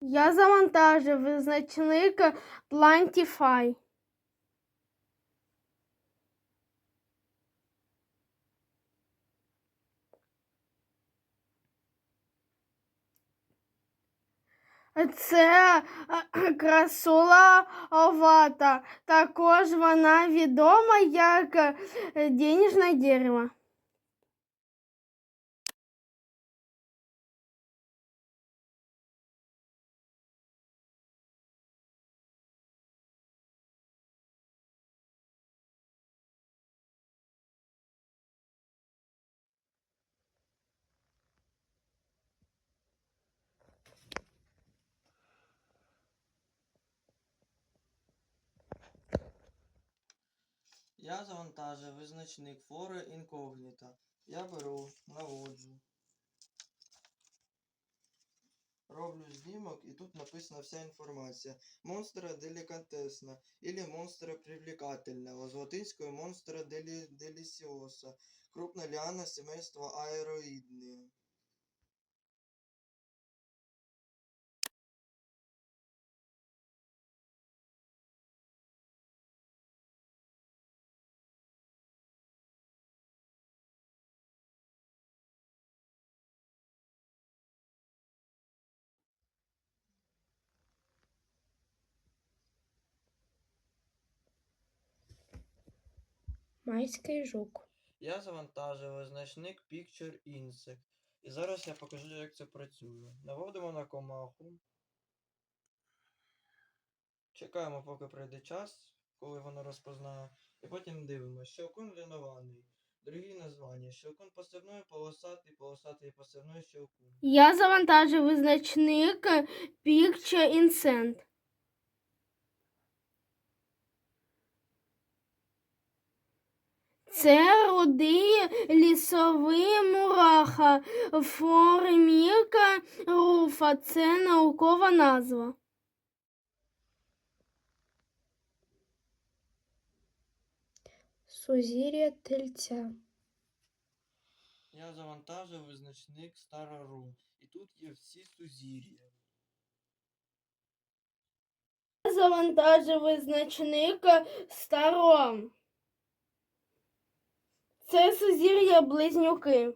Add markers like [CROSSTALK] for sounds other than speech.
Я завантажив визначник Plantify. Це е, [CLEARS THROAT] красула овата. Також вона відома як е, денежне дерево. Я завантажив визначник флори інкогніта. Я беру, наводжу. Роблю знімок і тут написана вся інформація. Монстра делікатесна или монстра привлекательного. З латинської монстра делі... делісіоса. Крупна ліана сімейства аероїдні. Майський жук. Я завантажив визначник Picture Insect. І зараз я покажу, як це працює. Наводимо на комаху. Чекаємо, поки прийде час, коли воно розпознає. І потім дивимося. Щелкун лінований. Другі названня. Щелкун посивної, полосатий, полосатий посивної щелкун. Я завантажив визначник Picture Incent. Це рудий лісовий мураха, формірка руфа. Це наукова назва. Сузір'я тельця. Я завантажив визначник Старору. І тут є всі сузір'я. Я завантажив визначник Старом. Це сузір'я близнюки.